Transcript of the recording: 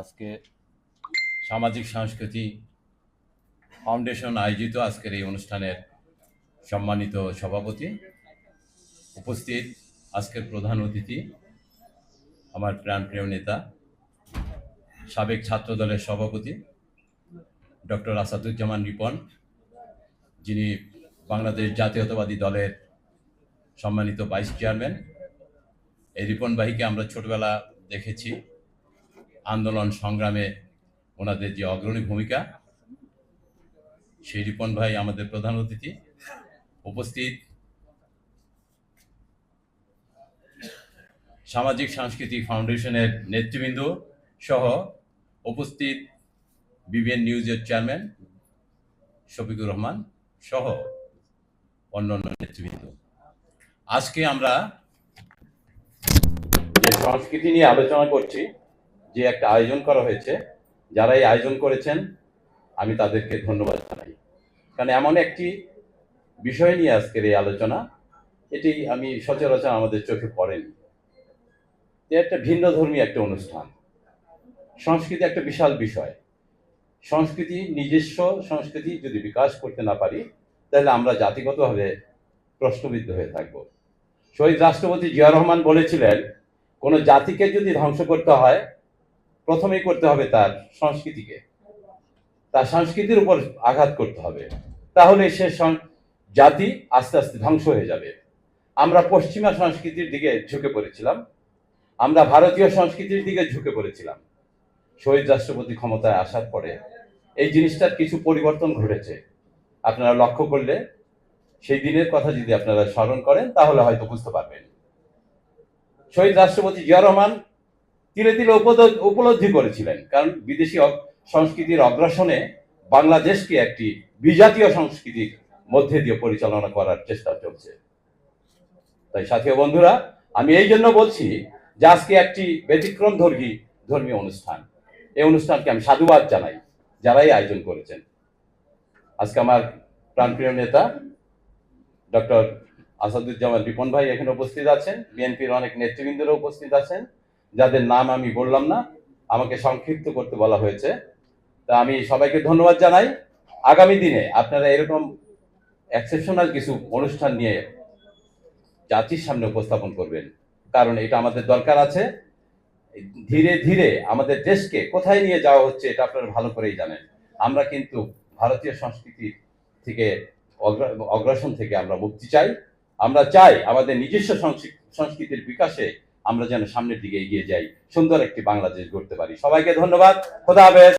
আজকে সামাজিক সংস্কৃতি ফাউন্ডেশন আয়োজিত আজকের এই অনুষ্ঠানের সম্মানিত সভাপতি উপস্থিত আজকের প্রধান অতিথি, আমার প্রাণপ্রিয় নেতা, সাবেক ছাত্র দলের সভাপতি, ডক্টর আসাদুজ্জামান রিপন, যিনি বাংলাদেশ জাতীয়তাবাদী দলের সম্মানিত ভাইস চেয়ারম্যান। এই রিপন ভাইকে আমরা ছোটবেলা দেখেছি। আন্দোলন সংগ্রামে ওনাদের যে অগ্রণী ভূমিকা, সেই রিপন ভাই আমাদের প্রধান অতিথি উপস্থিত। সামাজিক সাংস্কৃতিক ফাউন্ডেশনের নেতৃবৃন্দ সহ উপস্থিত বিবিএন নিউজের চেয়ারম্যান শফিকুর রহমান সহ অন্যান্য নেতৃবৃন্দ। আজকে আমরা সংস্কৃতি নিয়ে আলোচনা করছি যে একটা আয়োজন করা হয়েছে, যারা এই আয়োজন করেছেন, আমি তাদেরকে ধন্যবাদ জানাই। কারণ এমন একটি বিষয় নিয়ে আজকের এই আলোচনা, এটি আমি সচরাচর আমাদের চোখে পড়েনি। যে একটা ভিন্ন ধর্মী একটা অনুষ্ঠান। সংস্কৃতি একটা বিশাল বিষয়। সংস্কৃতি নিজস্ব, সংস্কৃতি যদি বিকাশ করতে না পারি, তাহলে আমরা জাতিগতভাবে প্রশ্নবিদ্ধ হয়ে থাকব। শহীদ রাষ্ট্রপতি জিয়া রহমান বলেছিলেন, কোনো জাতিকে যদি ধ্বংস করতে হয় প্রথমেই করতে হবে তার সংস্কৃতিকে। তার সংস্কৃতির উপর আঘাত করতে হবে। তাহলে সে জাতি আস্তে আস্তে ধ্বংস হয়ে যাবে। আমরা পশ্চিমা সংস্কৃতির দিকে ঝুঁকে পড়েছিলাম। আমরা ভারতীয় সংস্কৃতির দিকে ঝুঁকে পড়েছিলাম। শহীদ রাষ্ট্রপতি ক্ষমতায় আসার পরে এই জিনিসটার কিছু পরিবর্তন ঘটেছে। আপনারা লক্ষ্য করলে সেই দিনের কথা যদি আপনারা স্মরণ করেন, তাহলে হয়তো বুঝতে পারবেন। শহীদ রাষ্ট্রপতি জিয়া রহমান তিলে তিলে উপলব্ধি করেছিলেন। কারণ বিদেশি সংস্কৃতির অগ্রাসনে বাংলাদেশকে একটি বিজাতীয় সংস্কৃতির মধ্যে দিয়ে পরিচালনা করার চেষ্টা চলছে। তাই সাথী বন্ধুরা, আমি এই জন্য বলছি যে আজকে একটি ব্যতিক্রম ধর্মী ধর্মীয় অনুষ্ঠান। এই অনুষ্ঠানকে আমি সাধুবাদ জানাই, যারাই আয়োজন করেছেন। আজকে আমার প্রাণপ্রিয় নেতা ডক্টর আসাদুজ্জামান রিপন ভাই এখানে উপস্থিত আছেন। বিএনপির অনেক নেতৃবৃন্দরা উপস্থিত আছেন। যাদের নাম আমি বললাম না, আমাকে সংক্ষিপ্ত করতে বলা হয়েছে। তা আমি সবাইকে ধন্যবাদ জানাই। আগামী দিনে আপনারা এরকম এক্সেপশনাল কিছু অনুষ্ঠান নিয়ে জাতির সামনে উপস্থাপন করবেন। কারণ এটা আমাদের দরকার আছে। ধীরে ধীরে আমাদের দেশকে কোথায় নিয়ে যাওয়া হচ্ছে এটা আপনারা ভালো করেই জানেন। আমরা কিন্তু ভারতীয় সংস্কৃতি থেকে অগ্র- অগ্রাসন থেকে আমরা মুক্তি চাই। আমরা চাই আমাদের নিজস্ব সংস্কৃতির বিকাশে আমরা যেন সামনের দিকে এগিয়ে যাই। সুন্দর একটি বাংলাদেশ গড়তে পারি। সবাইকে ধন্যবাদ। খোদা হাফেজ।